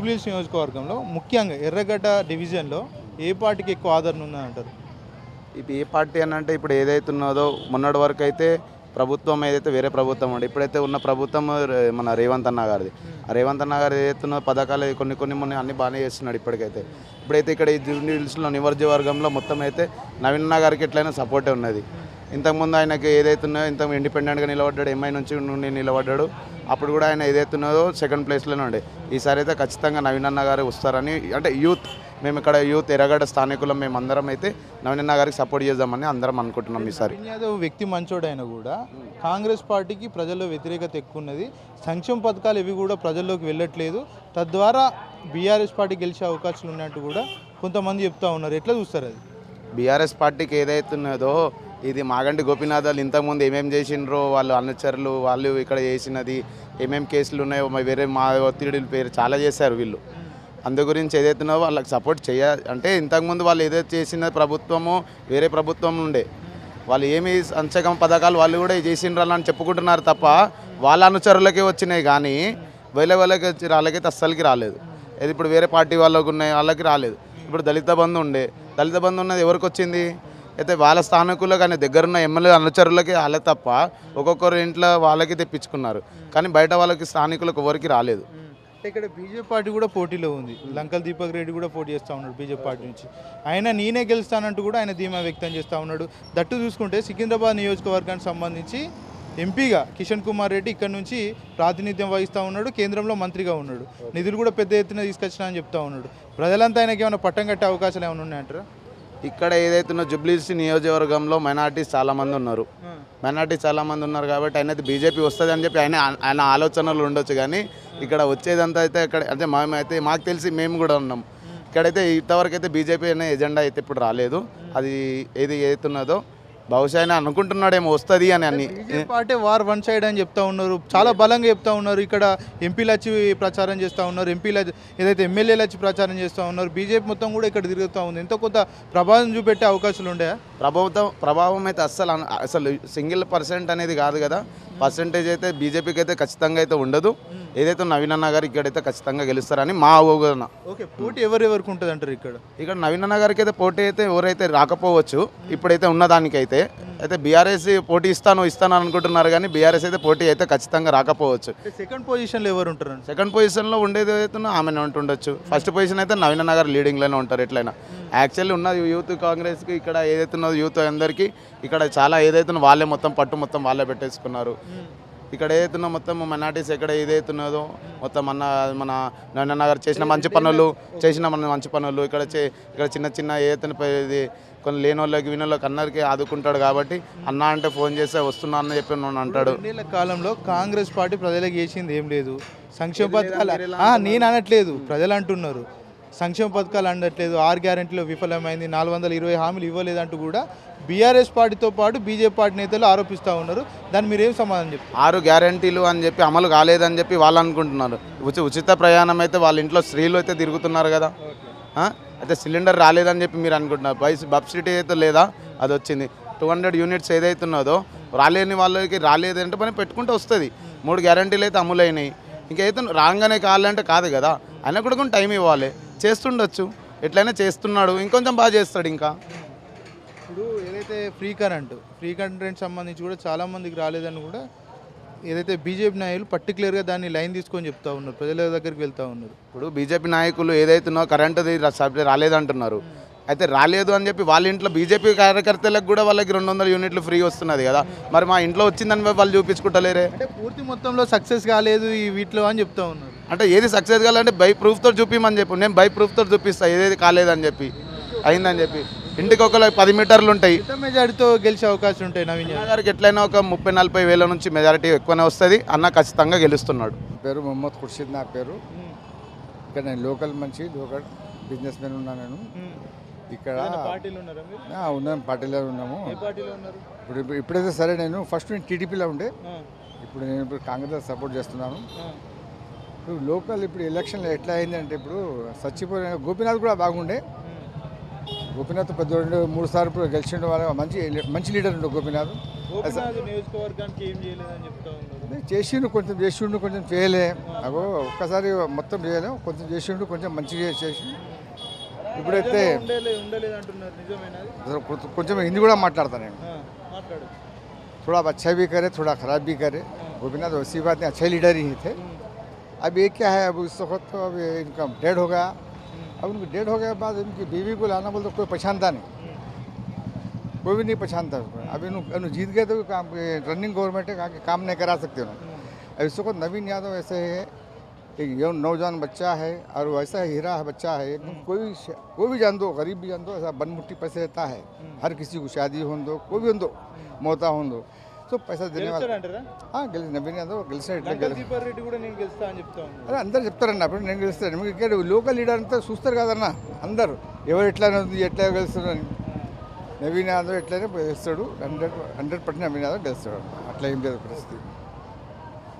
జూబ్లీస్ నియోజకవర్గంలో ముఖ్యంగా ఎర్రగడ్డ డివిజన్లో ఏ పార్టీకి ఎక్కువ ఆదరణ ఉందని అంటారు ఇప్పుడు ఏ పార్టీ అని అంటే ఇప్పుడు ఏదైతే ఉన్నదో మొన్నటి వరకు అయితే ప్రభుత్వం ఏదైతే వేరే ప్రభుత్వం ఉండే ఇప్పుడైతే ఉన్న ప్రభుత్వం మన రేవంత్ అన్న గారిది. రేవంత్ అన్న గారు ఏదైతే పథకాలు కొన్ని కొన్ని మొన్న అన్ని బాగానే చేస్తున్నాడు ఇప్పటికైతే. ఇప్పుడైతే ఇక్కడ ఈ జూబ్లీ నివర్జవర్గంలో మొత్తం అయితే నవీన్ అన్న గారికి ఎట్లయినా సపోర్టే ఉన్నది. ఇంతకుముందు ఆయనకి ఏదైతే ఉన్నాయో ఇంత ఇండిపెండెంట్గా నిలబడ్డాడు ఎంఐ నుంచి నుండి నిలబడ్డాడు అప్పుడు కూడా ఆయన ఏదైతే ఉన్నదో సెకండ్ ప్లేస్లోనే ఉండే. ఈసారి అయితే ఖచ్చితంగా నవీన్ అన్న గారు వస్తారని అంటే యూత్ మేము ఇక్కడ యూత్ ఎర్రగడ్డ స్థానికులం మేము అందరం అయితే నవీన్ అన్న గారికి సపోర్ట్ చేద్దామని అందరం అనుకుంటున్నాం ఈసారి. యాదవ్ వ్యక్తి మంచోడైనా కూడా కాంగ్రెస్ పార్టీకి ప్రజల్లో వ్యతిరేకత ఎక్కువ ఉన్నది సంక్షేమ పథకాలు ఇవి కూడా ప్రజల్లోకి వెళ్ళట్లేదు. తద్వారా బీఆర్ఎస్ పార్టీ గెలిచే అవకాశాలు ఉన్నట్టు కూడా కొంతమంది చెప్తా ఉన్నారు. ఎట్లా చూస్తారు అది? బీఆర్ఎస్ పార్టీకి ఏదైతే ఉన్నదో ఇది మాగంటి గోపీనాథ్ ఇంతకుముందు ఏమేమి చేసిండ్రో వాళ్ళు అనుచరులు వాళ్ళు ఇక్కడ చేసినది ఏమేమి కేసులు ఉన్నాయో వేరే మా ఒత్తిడి పేరు చాలా చేశారు వీళ్ళు. అందు గురించి ఏదైతున్నో వాళ్ళకి సపోర్ట్ చేయ అంటే ఇంతకుముందు వాళ్ళు ఏదైతే చేసిన ప్రభుత్వము వేరే ప్రభుత్వం ఉండే వాళ్ళు ఏమి సంచకం పథకాలు వాళ్ళు కూడా చేసిండ్రు అని చెప్పుకుంటున్నారు తప్ప వాళ్ళ అనుచరులకే వచ్చినాయి కానీ వేరే వాళ్ళకి వచ్చి వాళ్ళకైతే అస్సలకి రాలేదు. ఇది ఇప్పుడు వేరే పార్టీ వాళ్ళకు ఉన్నాయి వాళ్ళకి రాలేదు. ఇప్పుడు దళిత బంధు ఉండే దళిత బంధు ఉన్నది ఎవరికి వచ్చింది? అయితే వాళ్ళ స్థానికులు కానీ దగ్గరున్న ఎమ్మెల్యే అనుచరులకి వాళ్ళే తప్ప ఒక్కొక్కరు ఇంట్లో వాళ్ళకి తెప్పించుకున్నారు. కానీ బయట వాళ్ళకి స్థానికులకు ఎవరికి రాలేదు. అంటే ఇక్కడ బీజేపీ పార్టీ కూడా పోటీలో ఉంది. లంకల్ దీపక్ రెడ్డి కూడా పోటీ చేస్తూ ఉన్నాడు బీజేపీ పార్టీ నుంచి. ఆయన నేనే గెలుస్తానంటూ కూడా ఆయన ధీమా వ్యక్తం చేస్తూ ఉన్నాడు. దట్టు చూసుకుంటే సికింద్రాబాద్ నియోజకవర్గానికి సంబంధించి ఎంపీగా కిషన్ కుమార్ రెడ్డి ఇక్కడ నుంచి ప్రాతినిధ్యం వహిస్తూ ఉన్నాడు కేంద్రంలో మంత్రిగా ఉన్నాడు. నిధులు కూడా పెద్ద ఎత్తున తీసుకొచ్చినా అని చెప్తా ఉన్నాడు. ప్రజలంతా ఆయనకి ఏమైనా పట్టం కట్టే అవకాశాలు ఏమైనా ఉన్నాయంటారా? ఇక్కడ ఏదైతే ఉన్న జుబ్లీస్ నియోజకవర్గంలో మైనార్టీస్ చాలామంది ఉన్నారు. మైనార్టీస్ చాలామంది ఉన్నారు కాబట్టి ఆయన అయితే బీజేపీ వస్తుంది అని చెప్పి ఆయన ఆయన ఆలోచనలు ఉండొచ్చు కానీ ఇక్కడ వచ్చేదంతా అయితే ఇక్కడ అంటే మేమైతే మాకు తెలిసి మేము కూడా ఉన్నాం. ఇక్కడైతే ఇంతవరకు అయితే బీజేపీ అనే ఎజెండా అయితే ఇప్పుడు రాలేదు. అది ఏది ఏదైతున్నదో బహుశా ఆయన అనుకుంటున్నాడేమో వస్తుంది అని అన్ని. పార్టీ వార్ వన్ సైడ్ అని చెప్తా ఉన్నారు. చాలా బలంగా చెప్తా ఉన్నారు. ఇక్కడ ఎంపీలు వచ్చి ప్రచారం చేస్తూ ఉన్నారు. ఎంపీలు ఏదైతే ఎమ్మెల్యేలు వచ్చి ప్రచారం చేస్తూ ఉన్నారు బీజేపీ మొత్తం కూడా ఇక్కడ తిరుగుతూ ఉంది. ఎంతో కొంత ప్రభావం చూపెట్టే అవకాశాలు ఉండే? ప్రభావితం ప్రభావం అయితే అస్సలు అసలు సింగిల్ పర్సెంట్ అనేది కాదు కదా. పర్సెంటేజ్ అయితే బీజేపీకి అయితే ఖచ్చితంగా అయితే ఉండదు. ఏదైతే నవీన్ అన్న గారు ఇక్కడైతే ఖచ్చితంగా గెలుస్తారని మా అవగాహన ఓకే పోటీ ఎవరెవరికి ఉంటుంది అంటారు ఇక్కడ? ఇక్కడ నవీన్ అన్న గారికి అయితే పోటీ అయితే ఎవరైతే రాకపోవచ్చు ఇప్పుడైతే ఉన్నదానికైతే. అయితే బీఆర్ఎస్ పోటీ ఇస్తాను ఇస్తాను అనుకుంటున్నారు కానీ బీఆర్ఎస్ అయితే పోటీ అయితే ఖచ్చితంగా రాకపోవచ్చు. సెకండ్ పొజిషన్లో ఎవరు ఉంటారు? సెకండ్ పొజిషన్లో ఉండేది అయితే ఆమెనే ఉంటుండొచ్చు ఫస్ట్ పొజిషన్ అయితే నవీన్ అన్న గారు లీడింగ్లోనే ఉంటారు ఎట్లయినా. యాక్చువల్లీ ఉన్నది యూత్ కాంగ్రెస్కి ఇక్కడ ఏదైతే ఉన్నదో యూత్ అందరికీ ఇక్కడ చాలా ఏదైతే వాళ్ళే మొత్తం పట్టు మొత్తం వాళ్ళే పెట్టేసుకున్నారు. ఇక్కడ ఏదైతే ఉన్నదో మొత్తం మైనార్టీస్ ఎక్కడ ఏదైతే ఉన్నదో మొత్తం మన మన నవీన్ గారు చేసిన మంచి పనులు చేసిన మన మంచి పనులు. ఇక్కడ చే ఇక్కడ చిన్న చిన్న ఏదైతే ఇది కొన్ని లేని వాళ్ళకి విని వాళ్ళకి అందరికీ ఆదుకుంటాడు కాబట్టి అన్న అంటే ఫోన్ చేస్తే వస్తున్నా అని చెప్పి నన్ను అంటాడు. రెండేళ్ళ కాలంలో కాంగ్రెస్ పార్టీ ప్రజలకు చేసింది ఏం లేదు. సంక్షేమ పథకాలు నేను అనట్లేదు. ప్రజలు అంటున్నారు. సంక్షేమ పథకాలు అనట్లేదు ఆరు గ్యారెంటీలో విఫలమైంది నాలుగు వందల ఇరవై హామీలు ఇవ్వలేదంటూ కూడా బీఆర్ఎస్ పార్టీతో పాటు బీజేపీ పార్టీ నేతలు ఆరోపిస్తూ ఉన్నారు. దాన్ని మీరేం సమాధానం చెప్తారు? ఆరు గ్యారంటీలు అని చెప్పి అమలు కాలేదని చెప్పి వాళ్ళు అనుకుంటున్నారు. ఉచి ఉచిత ప్రయాణం అయితే వాళ్ళ ఇంట్లో స్త్రీలు అయితే తిరుగుతున్నారు కదా? అయితే సిలిండర్ రాలేదని చెప్పి మీరు అనుకుంటున్నారు. బైస్ సబ్సిడీ అయితే లేదా? అది వచ్చింది. టూ హండ్రెడ్ యూనిట్స్ ఏదైతే ఉన్నదో రాలేని వాళ్ళకి రాలేదంటే పని పెట్టుకుంటే వస్తుంది. మూడు గ్యారంటీలు అయితే అమలైనాయి. ఇంకైతే రాగానే కావాలంటే కాదు కదా. ఆయన కూడా కొంచెం టైం ఇవ్వాలి. చేస్తుండొచ్చు. ఎట్లయినా చేస్తున్నాడు. ఇంకొంచెం బాగా చేస్తాడు ఇంకా. ఇప్పుడు ఏదైతే ఫ్రీ కరెంట్ ఫ్రీ కరెంట్ సంబంధించి కూడా చాలా మందికి రాలేదని కూడా ఏదైతే బీజేపీ నాయకులు పర్టికులర్గా దాన్ని లైన్ తీసుకొని చెప్తా ఉన్నారు ప్రజల దగ్గరికి వెళ్తా ఉన్నారు. ఇప్పుడు బీజేపీ నాయకులు కరెంటుది ర- సబ్సిడీ రాలేదంటున్నారు. అయితే రాలేదు అని చెప్పి వాళ్ళ ఇంట్లో బీజేపీ కార్యకర్తలకు కూడా వాళ్ళకి రెండు వందల యూనిట్లు ఫ్రీ వస్తున్నది కదా. మరి మా ఇంట్లో వచ్చిందని వాళ్ళు చూపించుకుంటలేరే? అంటే పూర్తి మొత్తంలో సక్సెస్ కాలేదు ఈ వీటిలో అని చెప్తా ఉన్నారు. అంటే ఏది సక్సెస్ కావాలంటే బై ప్రూఫ్తో చూపిమని చెప్పు నేను బై ప్రూఫ్తో చూపిస్తా ఏదేది కాలేదని చెప్పి అయిందని చెప్పి. ఇంటికి ఒక పది మీటర్లు ఉంటాయి. మెజారిటీతో గెలిచే అవకాశం ఉంటాయి నవీన్ గారికి ఎట్లయినా ఒక ముప్పై నలభై వేల నుంచి మెజారిటీ ఎక్కువనే వస్తుంది. అన్న ఖచ్చితంగా గెలుస్తున్నాడు. పేరు మొహమ్మద్ ఖుర్షీద్ నా పేరు. ఇక్కడ నేను లోకల్ మంచి లోకల్ బిజినెస్ మ్యాన్ ఉన్నాను నేను. ఇక్కడ ఉన్నాను పార్టీలో ఉన్నాము. ఇప్పుడు ఇప్పుడు- ఇప్పుడైతే సరే నేను ఫస్ట్ నేను టీడీపీలో ఉండే. ఇప్పుడు నేను ఇప్పుడు కాంగ్రెస్ సపోర్ట్ చేస్తున్నాను. ఇప్పుడు లోకల్ ఇప్పుడు ఎలక్షన్లో ఎట్లా అయింది అంటే ఇప్పుడు సచ్చిపోయిన గోపీనాథ్ కూడా బాగుండే. గోపీనాథ్ పెద్ద మూడు సార్లు ఇప్పుడు గెలిచిండు వాళ్ళ మంచి మంచి లీడర్ ఉండే గోపీనాథ్. చేసిండు కొంచెం చేసిండు కొంచెం చేయలే. అగో ఒక్కసారి మొత్తం చేయలేం కొంచెం చేసిండు కొంచెం మంచిగా చేసి ఇప్పుడైతే ఉండలే ఉండలేదు అంటున్నారు నిజమేనా అది? అసలు కొంచెం- కొంచెం హిందీ కూడా మాట్లాడతాను నేను ఆ, మాట్లాడు थोड़ा अब अच्छा भी करे थोड़ा ख़राब भी करे गोपीनाथ वैसी बात नहीं अच्छे लीडर ही थे अब ये क्या है अब इस वक्त तो अब ये इनका डेड हो गया अब उनकी डेड हो गया बाद इनकी बीवी को लाना बोल तो कोई पहचानता नहीं कोई भी नहीं पहचानता उसको अब इन इन जीत गए तो भी काम रनिंग गवर्नमेंट है कहाँ के काम नहीं करा सकते उन्होंने अब इस वक्त नवीन यादव ऐसे है एक यौन नौजवान बच्चा है और वैसा हीरा है बच्चा है एकदम कोई भी श- कोई भी जान दो गरीब भी जान दो ऐसा बनमुट्टी पैसे रहता है हर किसी को शादी हो दो कोई भी हो दो మోతా ఉందో సో పైసా దేనే వాళ్ళు గెలుస్తాడంటారా గెలిచి నవీన్ యాదవ్ గెలిచిన ఇట్లా లంకల్ గెలి దీపర్ రెడ్డి కూడా నేను గెలుస్తా అని చెప్తా ఉన్నాడు అదే అందరు చెప్తారన్న అప్పుడు నేను గెలుస్తాను మీకు ఇక్కడ లోకల్ లీడర్ అంతా చూస్తారు కదన్న అందరు ఎవరు ఎట్లా ఉంది ఎట్లా గెలుస్తారు అని నవీన్ యాదవ్ ఎట్లయినా గెలుస్తాడు hundred hundred percent Naveen Yadav గెలుస్తాడు అట్లా ఏం లేదు పరిస్థితి